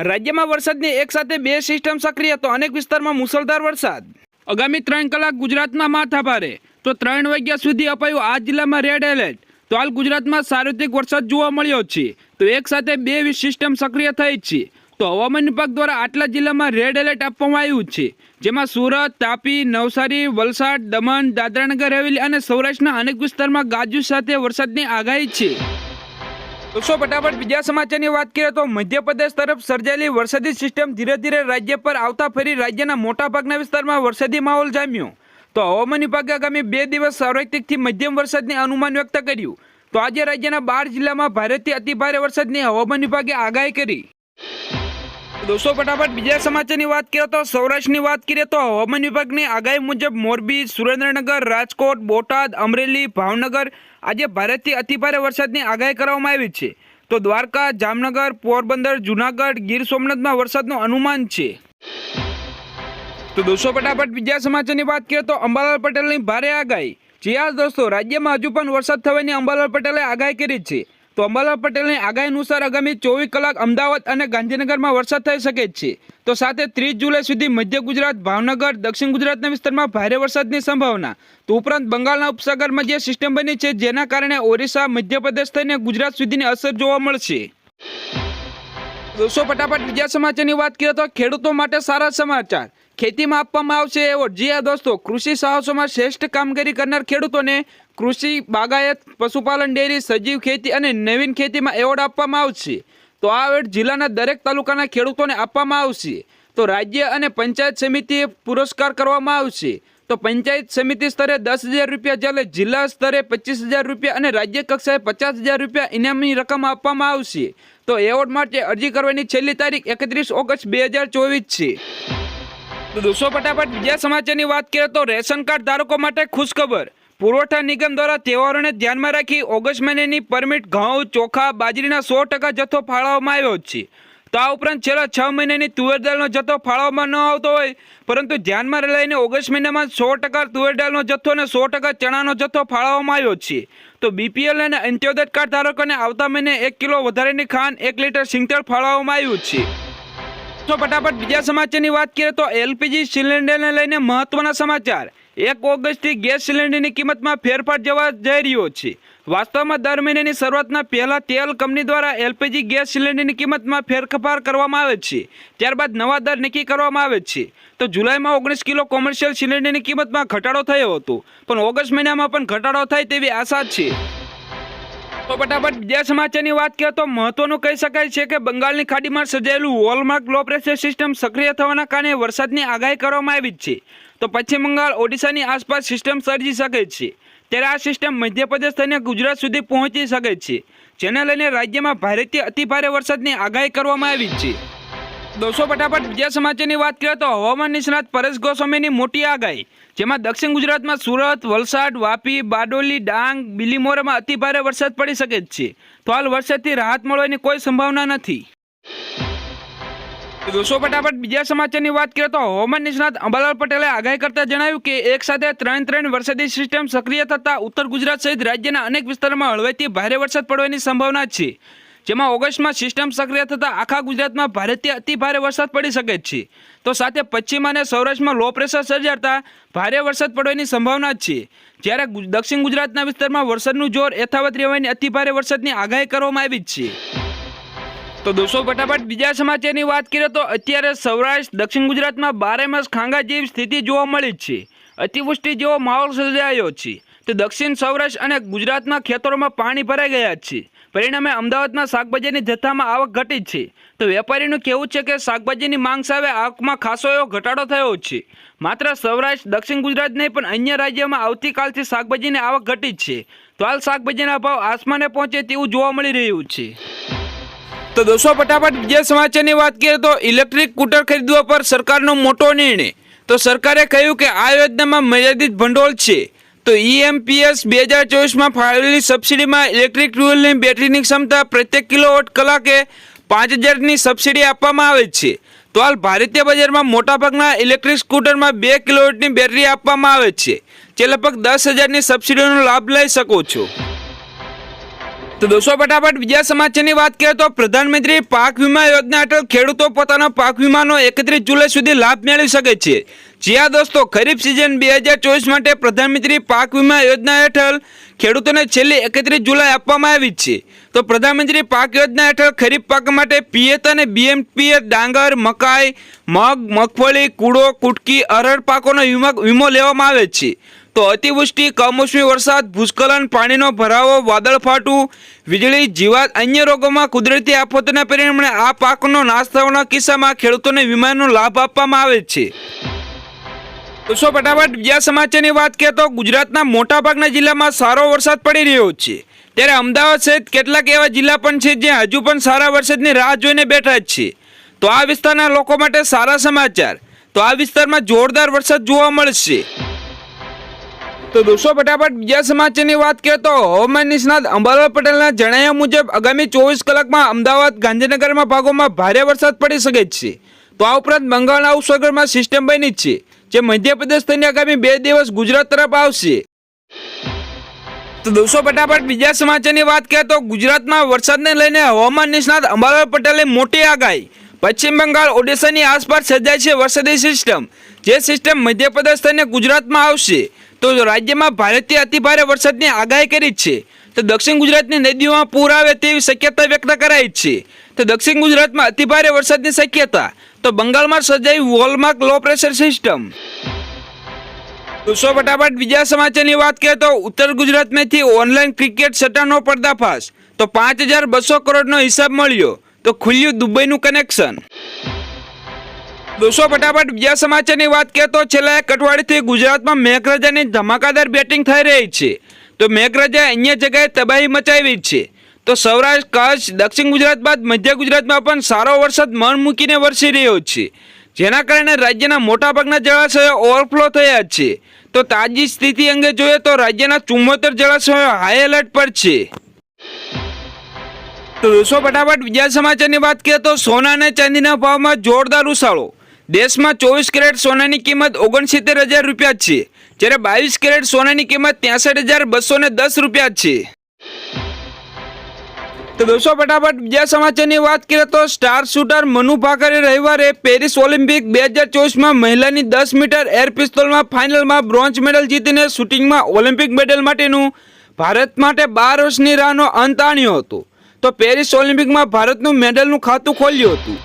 રાજ્યમાં વરસાદની એક સાથે બે સિસ્ટમ સક્રિય, તો અનેક વિસ્તારમાં મુસળધાર વરસાદ. આગામી ત્રણ કલાક ગુજરાતમાં માથા ભારે તો ત્રણ વાગ્યા સુધી અપાયું આ જિલ્લામાં રેડ એલર્ટ તો હાલ ગુજરાતમાં સાર્વત્રિક વરસાદ જોવા મળ્યો છે. તો એક સાથે બે સિસ્ટમ સક્રિય થઈ છે. તો હવામાન વિભાગ દ્વારા આટલા જિલ્લામાં રેડ એલર્ટ આપવામાં આવ્યું છે. જેમાં સુરત, તાપી, નવસારી, વલસાડ, દમણ, દાદરાનગર, હવેલી અને સૌરાષ્ટ્રના અનેક વિસ્તારમાં ગાજુ સાથે વરસાદની આગાહી છે. દોસ્તો ફટાફટ બીજા સમાચારની વાત કરીએ તો મધ્યપ્રદેશ તરફ સર્જાયેલી વરસાદી સિસ્ટમ ધીરે ધીરે રાજ્ય પર આવતા ફરી રાજ્યના મોટાભાગના વિસ્તારમાં વરસાદી માહોલ જામ્યો. તો હવામાન વિભાગે આગામી બે દિવસ સાર્વત્રિકથી મધ્યમ વરસાદની અનુમાન વ્યક્ત કર્યું. તો આજે રાજ્યના બાર જિલ્લામાં ભારેથી અતિભારે વરસાદની હવામાન વિભાગે આગાહી કરી. દોસ્તો, ફટાફટ બીજા સમાચારની વાત કરીએ તો સૌરાષ્ટ્રની વાત કરીએ તો હવામાન વિભાગની આગાહી મુજબ મોરબી, સુરેન્દ્રનગર, રાજકોટ, બોટાદ, અમરેલી, ભાવનગર આજે ભારેથી અતિભારે વરસાદની આગાહી કરવામાં આવી છે. તો દ્વારકા, જામનગર, પોરબંદર, જુનાગઢ, ગીર સોમનાથમાં વરસાદનું અનુમાન છે. તો દોસ્તો, ફટાફટ બીજા સમાચારની વાત કરીએ તો અંબાલાલ પટેલની ભારે આગાહી. જી હા દોસ્તો, રાજ્યમાં હજુ પણ વરસાદ થવાની અંબાલાલ પટેલે આગાહી કરી છે. તો અંબાલાલ પટેલની આગાહી અનુસાર આગામી ચોવીસ કલાક અમદાવાદ અને ગાંધીનગરમાં વરસાદ થઈ શકે છે. તો સાથે ત્રીસ જુલાઈ સુધી મધ્ય ગુજરાત, ભાવનગર, દક્ષિણ ગુજરાતના વિસ્તારમાં ભારે વરસાદની સંભાવના. તો ઉપરાંત બંગાળના ઉપસાગરમાં જે સિસ્ટમ બની છે, જેના કારણે ઓરિસ્સા, મધ્યપ્રદેશ થઈને ગુજરાત સુધીની અસર જોવા મળશે. દોસ્તો ફટાફટ બીજા સમાચારની વાત કરીએ તો ખેડૂતો માટે સારા સમાચાર. ખેતીમાં આપવામાં આવશે એવોર્ડ. જી હા દોસ્તો, કૃષિ સાહસોમાં શ્રેષ્ઠ કામગીરી કરનાર ખેડૂતોને કૃષિ, બાગાયત, પશુપાલન, ડેરી, સજીવ ખેતી અને નવીન ખેતીમાં એવોર્ડ આપવામાં આવશે. તો આ એવોર્ડ જિલ્લાના દરેક તાલુકાના ખેડૂતોને આપવામાં આવશે. તો રાજ્ય અને પંચાયત સમિતિએ પુરસ્કાર કરવામાં આવશે. તો પંચાયત સમિતિ સ્તરે દસ હજાર રૂપિયા જ્યારે જિલ્લા સ્તરે પચીસ હજાર રૂપિયા અને રાજ્ય કક્ષાએ પચાસ હજાર રૂપિયા ઇનામની રકમ આપવામાં આવશે. તો એવોર્ડ માટે અરજી કરવાની છેલ્લી તારીખ એકત્રીસ ઓગસ્ટ બે હજાર ચોવીસ છે. તો દોસ્તો, ફટાફટ બીજા સમાચારની વાત કરીએ તો રેશન કાર્ડ ધારકો માટે ખુશખબર. પુરવઠા નિગમ દ્વારા તહેવારોને ધ્યાનમાં રાખી ઓગસ્ટ મહિનાની પરમિટ ઘઉં, ચોખા, બાજરીના સો ટકા જથ્થો ફાળવવામાં આવ્યો છે. તો આ ઉપરાંત છેલ્લા છ મહિનાની તુવેર દાળનો જથ્થો ફાળવવામાં ન આવતો હોય, પરંતુ ધ્યાનમાં લઈને ઓગસ્ટ મહિનામાં સો ટકા તુવેર દાળનો જથ્થો અને સો ટકા ચણાનો જથ્થો ફાળવવામાં આવ્યો છે. તો બીપીએલ અને અંત્યોદય કાર્ડ ધારકોને આવતા મહિને એક કિલો વધારેની ખાંડ, એક લીટર સિંગતેલ ફાળવવામાં આવ્યું છે. તો ફટાફટ બીજા સમાચારની વાત કરીએ તો એલપીજી સિલિન્ડરને લઈને મહત્વના સમાચાર. એક ઓગસ્ટથી ગેસ સિલિન્ડરની કિંમતમાં ફેરફાર જવા જઈ રહ્યો છે. વાસ્તવમાં દર મહિનાની શરૂઆતના પહેલા તેલ કંપની દ્વારા એલપીજી ગેસ સિલિન્ડરની કિંમતમાં ફેરફાર કરવામાં આવે છે. ત્યારબાદ નવા દર નક્કી કરવામાં આવે છે. તો જુલાઈમાં ઓગણીસ કિલો કોમર્શિયલ સિલિન્ડરની કિંમતમાં ઘટાડો થયો હતો. પણ ઓગસ્ટ મહિનામાં પણ ઘટાડો થાય તેવી આશા છે. તો ફટાફટ બીજા સમાચારની વાત કરીએ તો મહત્વનું કહી શકાય છે કે બંગાળની ખાડીમાં સર્જાયેલું વોલમાર્ક લો પ્રેશર સિસ્ટમ સક્રિય થવાના કારણે વરસાદની આગાહી કરવામાં આવી છે. તો પશ્ચિમ બંગાળ, ઓડિશાની આસપાસ સિસ્ટમ સર્જી શકે છે. ત્યારે આ સિસ્ટમ મધ્યપ્રદેશ થઈને ગુજરાત સુધી પહોંચી શકે છે. જેને લઈને રાજ્યમાં ભારેથી અતિભારે વરસાદની આગાહી કરવામાં આવી છે. દોસ્તો, ફટાફટ બીજા સમાચારની વાત કરીએ તો હવામાન નિષ્ણાત પરેશ ગોસ્વામીની મોટી આગાહી, જેમાં દક્ષિણ ગુજરાતમાં સુરત, વલસાડ, વાપી, બારડોલી, ડાંગ, બિલીમોરામાં અતિભારે વરસાદ પડી શકે છે. તો હાલ વરસાદથી રાહત મળવાની કોઈ સંભાવના નથી. દોસ્તો, ફટાફટ બીજા સમાચારની વાત કરીએ તો હવામાન નિષ્ણાત અંબાલાલ પટેલે આગાહી કરતા જણાવ્યું કે એક સાથે ત્રણ ત્રણ વરસાદી સિસ્ટમ સક્રિય થતાં ઉત્તર ગુજરાત સહિત રાજ્યના અનેક વિસ્તારોમાં હળવેથી ભારે વરસાદ પડવાની સંભાવના છે. જેમાં ઓગસ્ટમાં સિસ્ટમ સક્રિય થતાં આખા ગુજરાતમાં ભારેથી અતિ ભારે વરસાદ પડી શકે છે. તો સાથે પશ્ચિમ અને સૌરાષ્ટ્રમાં લો પ્રેશર સર્જાતા ભારે વરસાદ પડવાની સંભાવના છે. જ્યારે દક્ષિણ ગુજરાતના વિસ્તારમાં વરસાદનું જોર યથાવત રહેવાની અતિ ભારે વરસાદની આગાહી કરવામાં આવી છે. તો દોસ્તો, ફટાફટ બીજા સમાચારની વાત કરીએ તો અત્યારે સૌરાષ્ટ્ર, દક્ષિણ ગુજરાતમાં બારે માસ ખાંગા જેવી સ્થિતિ જોવા મળી છે. અતિવૃષ્ટિ જેવો માહોલ સર્જાયો છે. તો દક્ષિણ સૌરાષ્ટ્ર અને ગુજરાતના ખેતરોમાં પાણી ભરાઈ ગયા છે. પરિણામે અમદાવાદમાં શાકભાજીની જથ્થામાં આવક ઘટી છે. તો વેપારીનું કહેવું છે કે શાકભાજીની માંગ સામે આવકમાં ખાસો એવો ઘટાડો થયો છે. માત્ર સૌરાષ્ટ્ર, દક્ષિણ ગુજરાત નહીં, પણ અન્ય રાજ્યોમાં આવતીકાલથી શાકભાજીની આવક ઘટી છે. તો હાલ શાકભાજીના ભાવ આસમાને પહોંચે તેવું જોવા મળી રહ્યું છે. તો દોસ્તો, ફટાફટ બીજા સમાચારની વાત કરીએ તો ઇલેક્ટ્રિક સ્કૂટર ખરીદવા પર સરકારનો મોટો નિર્ણય. તો સરકારે કહ્યું કે આ યોજનામાં મર્યાદિત ભંડોળ છે. તો ઈએમપીએસ બે હજાર ચોવીસમાં ફાળવેલી સબસિડીમાં ઇલેક્ટ્રિક ટુ વ્હીલની બેટરીની ક્ષમતા પ્રત્યેક કિલોવોટ કલાકે પાંચ હજારની સબસિડી આપવામાં આવે છે. તો હાલ ભારતીય બજારમાં મોટાભાગના ઇલેક્ટ્રિક સ્કૂટરમાં બે કિલોવોટની બેટરી આપવામાં આવે છે. જે લગભગ દસ હજારની સબસિડીનો લાભ લઈ શકો છો. તો દોસ્તો, ફટાફટ બીજા સમાચારની વાત કરીએ તો પ્રધાનમંત્રી પાક વીમા યોજના હેઠળ ખેડૂતો પોતાનો પાક વીમાનો એકત્રીસ જુલાઈ સુધી લાભ મેળવી શકે છે. જ્યાં દોસ્તો, ખરીફ સિઝન બે હજાર ચોવીસ માટે પ્રધાનમંત્રી પાક વીમા યોજના હેઠળ ખેડૂતોને છેલ્લી એકત્રીસ જુલાઈ આપવામાં આવી છે. તો પ્રધાનમંત્રી પાક યોજના હેઠળ ખરીફ પાક માટે પિયત અને બીએમપીએત ડાંગર, મકાઈ, મગ, મગફળી, કૂડો, કુટકી, અરડ પાકોનો વીમા વીમો લેવામાં આવે છે. તો અતિવૃષ્ટિ, કમોસમી વરસાદ, ભૂસ્ખલન, પાણીનો ભરાવો, વાદળ ફાટવું, વીજળી, જીવાત, અન્ય રોગોમાં કુદરતી આફતોના પરિણામે આ પાકનો નાશ થવાના કિસ્સામાં ખેડૂતોને વીમાનો લાભ આપવામાં આવે છે. દોસ્તો ફટાફટ બીજા સમાચારની વાત કરીએ તો ગુજરાતના મોટાભાગના જિલ્લામાં સારો વરસાદ પડી રહ્યો છે. ત્યારે અમદાવાદ સહિત કેટલાક એવા જિલ્લા પણ છે જ્યાં હજુ પણ સારા વરસાદની રાહ જોઈને બેઠા જ છે. તો આ વિસ્તારના લોકો માટે સારા સમાચાર. તો આ વિસ્તારમાં જોરદાર વરસાદ જોવા મળશે. તો દોસ્તો ફટાફટ બીજા સમાચારની વાત કરીએ તો હવામાન નિષ્ણાત અંબાલાલ પટેલના જણાવ્યા મુજબ આગામી ચોવીસ કલાકમાં અમદાવાદ ગાંધીનગરમાં ભાગોમાં ભારે વરસાદ પડી શકે છે. તો આ ઉપરાંત બંગાળના ઉપસાગરમાં સિસ્ટમ બની છે. જે મધ્યપ્રદેશ થઈને આગામી બે દિવસ ગુજરાત તરફ આવશે. તો દોસ્તો, ફટાફટ બીજા સમાચારની વાત કરીએ તો ગુજરાતમાં વરસાદને લઈને હવામાન નિષ્ણાત અંબાલાલ પટેલે મોટી આગાહી. પશ્ચિમ બંગાળ, ઓડિશાની આસપાસ સર્જાય છે વરસાદી સિસ્ટમ. જે સિસ્ટમ મધ્યપ્રદેશ થઈને ગુજરાતમાં આવશે. તો રાજ્યમાં ભારેથી અતિભારે વરસાદની આગાહી કરી છે. તો દક્ષિણ ગુજરાતની નદીઓમાં પૂર આવે તેવી શક્યતા વ્યક્ત કરાઈ છે. તો દક્ષિણ ગુજરાતમાં અતિભારે વરસાદની શક્યતા. તો બંગાળમાં સર્જાઈ વોલમાર્ક લો પ્રેશર સિસ્ટમ. દોસ્તો, ફટાફટ બીજા સમાચારની વાત કરીએ તો ઉત્તર ગુજરાતમાંથી ઓનલાઈન ક્રિકેટ સટ્ટાનો પર્દાફાશ. તો પાંચ હજાર બસો કરોડનો હિસાબ મળ્યો. તો ખુલ્યું દુબઈનું કનેક્શન. દોસ્તો, ફટાફટ બીજા સમાચારની વાત કરીએ તો છેલ્લા એક અઠવાડિયાથી ગુજરાતમાં મેઘરાજાની ધમાકાદાર બેટિંગ થઈ રહી છે. તો મેઘરાજા અન્ય જગ્યાએ તબાહી મચાવી છે. તો સૌરાષ્ટ્ર, કચ્છ, દક્ષિણ ગુજરાત બાદ મધ્ય ગુજરાતમાં પણ સારો વરસાદ મન મૂકીને વરસી રહ્યો છે. જેના કારણે રાજ્યના મોટાભાગના જળાશયો ઓવરફ્લો થયા છે. તો તાજી સ્થિતિ અંગે જોઈએ તો રાજ્યના ચુમ્મોતેર જળાશયો હાઈ એલર્ટ પર છે. તો દોસ્તો, ફટાફટ બીજા સમાચારની વાત કરીએ તો સોના અને ચાંદીના ભાવમાં જોરદાર ઉછાળો. દેશમાં ચોવીસ કેરેટ સોનાની કિંમત ઓગણસિત્તેર હજાર રૂપિયા છે. જ્યારે બાવીસ કેરેટ સોનાની કિંમત ત્યાસઠ હજાર બસો દસ રૂપિયા છે. તો દોસ્તો, ફટાફટ બીજા સમાચારની વાત કરીએ તો સ્ટાર શૂટર મનુ ભાકરે રવિવારે પેરિસ ઓલિમ્પિક બે હજાર ચોવીસમાં મહિલાની દસ મીટર એર પિસ્તોલમાં ફાઇનલમાં બ્રોન્ઝ મેડલ જીતીને શૂટિંગમાં ઓલિમ્પિક મેડલ માટેનું ભારત માટે બાર વર્ષની રાહનો અંત આણ્યો હતો. તો પેરિસ ઓલિમ્પિકમાં ભારતનું મેડલનું ખાતું ખોલ્યું હતું.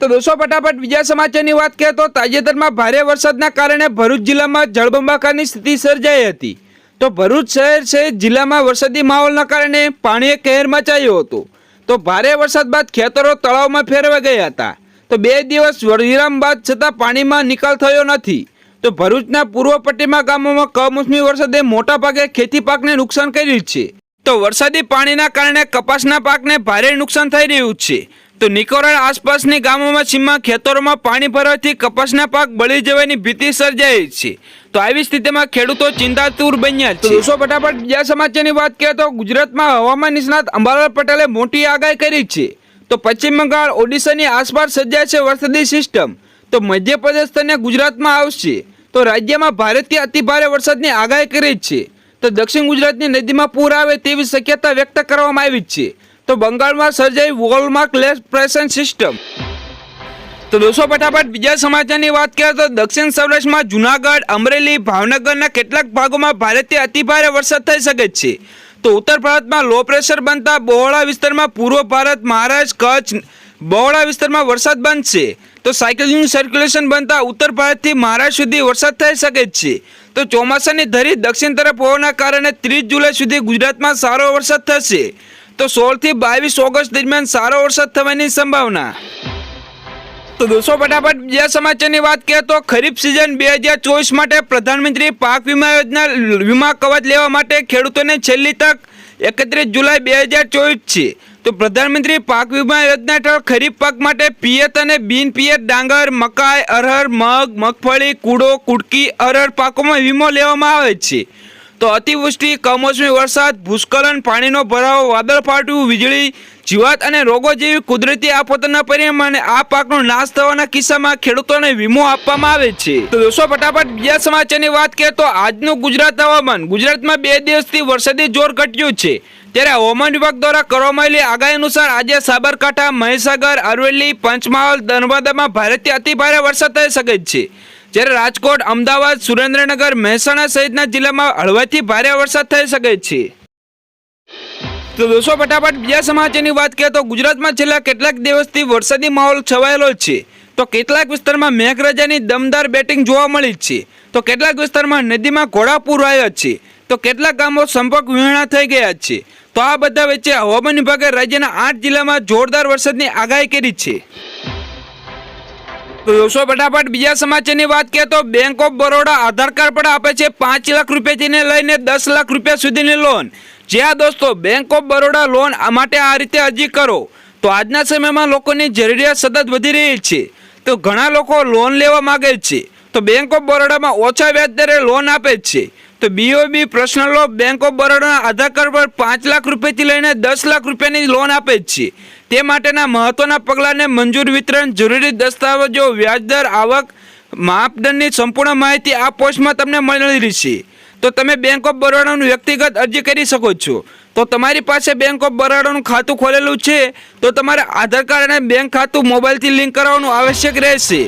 તો દોસ્તો, ફટાફટ બીજા સમાચારની વાત કરીએ તો તાજેતરમાં ભારે વરસાદના કારણે ભરૂચ જિલ્લામાં જળબંબાકારની સ્થિતિ સર્જાઈ હતી. તો ભરૂચ શહેર સહિત જિલ્લામાં વરસાદી માહોલના કારણે પાણીએ કહેર મચાયો હતો. તો ભારે વરસાદ બાદ ખેતરો તળાવમાં ફેરવાઈ ગયા હતા. તો બે દિવસ વિરામ બાદ છતાં પાણીમાં નિકાલ થયો નથી. તો ભરૂચના પૂર્વ પટ્ટીમાં ગામોમાં કમોસમી વરસાદે મોટા ભાગે ખેતી પાકને નુકસાન કર્યું છે. તો વરસાદી પાણીના કારણે કપાસના પાકને ભારે નુકસાન થઈ રહ્યું છે. તો નિકોરણ આસપાસની ગામોમાં સીમા ખેતરોમાં પાણી ભરવાથી કપાસના પાક બળી જવાની ભીતિ સર્જાઈ છે. તો આવી સ્થિતિમાં ખેડૂતો ચિંતાતુર બન્યા છે. દોસ્તો, ફટાફટ બીજા સમાચારની વાત કરીએ તો ગુજરાતમાં હવામાન નિષ્ણાત અંબાલાલ પટેલે મોટી આગાહી કરી છે. તો પશ્ચિમ બંગાળ, ઓડિશાની આસપાસ સર્જાય છે વરસાદી સિસ્ટમ. તો મધ્યપ્રદેશ અને ગુજરાતમાં આવશે. તો રાજ્યમાં ભારેથી અતિભારે વરસાદની આગાહી કરી છે. તો દક્ષિણ ગુજરાતની નદીમાં પૂર આવે તેવી શક્યતા વ્યક્ત કરવામાં આવી છે. તો બંગાળમાં સર્જાઈ વોલમાર્ક લેસ પ્રેશન સિસ્ટમ. તો દોસ્તો, ફટાફટ બીજા સમાચારની વાત કરીએ તો દક્ષિણ સૌરાષ્ટ્રમાં જુનાગઢ, અમરેલી, ભાવનગરના કેટલાક ભાગોમાં ભારેથી અતિભારે વરસાદ થઈ શકે છે. તો ઉત્તર ભારતમાં લો પ્રેશર બનતા બહોળા વિસ્તારમાં પૂર્વ ભારત, મહારાષ્ટ્ર, કચ્છ બહોળા વિસ્તારમાં વરસાદ બનશે. તો સાયકલિંગ સર્ક્યુલેશન બનતા ઉત્તર ભારતથી મહારાષ્ટ્ર સુધી વરસાદ થઈ શકે છે. તો ચોમાસાની ધરી દક્ષિણ તરફ હોવાના કારણે ત્રીસ જુલાઈ સુધી ગુજરાતમાં સારો વરસાદ થશે. તો સોળથી બાવીસ ઓગસ્ટ દરમિયાન સારો વરસાદ થવાની સંભાવના. તો દોસ્તો, ફટાફટ બીજા સમાચારની વાત કરીએ તો ખરીફ સિઝન બે હજાર ચોવીસ માટે પ્રધાનમંત્રી પાક વીમા યોજના વીમા કવચ લેવા માટે ખેડૂતોને છેલ્લી તક એકત્રીસ જુલાઈ બે હજાર ચોવીસ છે. તો પ્રધાનમંત્રી પાક વીમા યોજના હેઠળ ખરીફ પાક માટે પિયત અને બિન પિયત ડાંગર, મકાઈ, અરહર, મગ, મગફળી, કૂડો, કુડકી, અરહર પાકોમાં વીમો લેવામાં આવે છે. તો અતિવૃષ્ટિ, કમોસમી વરસાદ, ભૂસ્ખલન, પાણીનો ભરાવો, વાદળ ફાટવું વીજળી, જીવાત અને રોગો જેવી કુદરતી આફતોના પરિણામે આ પાકનો નાશ થવાના કિસ્સામાં ખેડૂતોને વીમો આપવામાં આવે છે. તો દોસ્તો, ફટાફટ બીજા સમાચારની વાત કરીએ તો આજનું ગુજરાત હવામાન. ગુજરાતમાં બે દિવસથી વરસાદી જોર ઘટ્યું છે. ત્યારે હવામાન વિભાગ દ્વારા કરવામાં આવેલી આગાહી અનુસાર આજે સાબરકાંઠા, મહીસાગર, અરવલ્લી, પંચમહાલ, નર્મદામાં ભારેથી અતિભારે વરસાદ થઈ શકે છે. જ્યારે રાજકોટ, અમદાવાદ, સુરેન્દ્રનગર, મહેસાણા સહિતના જિલ્લામાં હળવાથી ભારે વરસાદ થઈ શકે છે. તો દોસ્તો, ફટાફટ બીજા સમાચારની વાત કરીએ તો ગુજરાતમાં છેલ્લા કેટલાક દિવસથી વરસાદી માહોલ છવાયેલો છે. તો કેટલાક વિસ્તારમાં મેઘરાજાની દમદાર બેટિંગ જોવા મળી છે. તો કેટલાક વિસ્તારમાં નદીમાં ઘોડાપૂર આવ્યા છે. તો કેટલાક ગામો સંપર્ક વિહોણા થઈ ગયા છે. તો આ બધા વચ્ચે હવામાન વિભાગે રાજ્યના આઠ જિલ્લામાં જોરદાર વરસાદની આગાહી કરી છે. તો દોસ્તો ફટાફટ બીજા સમાચારની વાત કરીએ તો bank of Baroda Aadhaar card પણ આપે છે પાંચ લાખ રૂપિયાથી લઈને દસ લાખ રૂપિયા સુધીની લોન જ્યાં દોસ્તો બેંક ઓફ બરોડા લોન માટે આ રીતે અરજી કરો. તો આજના સમયમાં લોકોની જરૂરિયાત સતત વધી રહી છે. તો ઘણા લોકો લોન લેવા માગે છે. તો બેંક ઓફ બરોડામાં ઓછા વ્યાજ દરે લોન આપે છે. તો BOB personal loan bank of બરોડાના Aadhaar card પર પાંચ લાખ રૂપિયાથી લઈને દસ લાખ રૂપિયાની લોન આપે છે. તે માટેના મહત્વના પગલાંને મંજૂર વિતરણ, જરૂરી દસ્તાવેજો, વ્યાજદર, આવક માપદંડની સંપૂર્ણ માહિતી આ પોસ્ટમાં તમને મળી રહેશે. તો તમે બેંક ઓફ બરોડાનું વ્યક્તિગત અરજી કરી શકો છો. તો તમારી પાસે બેંક ઓફ બરોડાનું ખાતું ખોલેલું છે, તો તમારે આધાર કાર્ડ અને બેંક ખાતું મોબાઈલથી લિંક કરાવવાનું આવશ્યક રહેશે.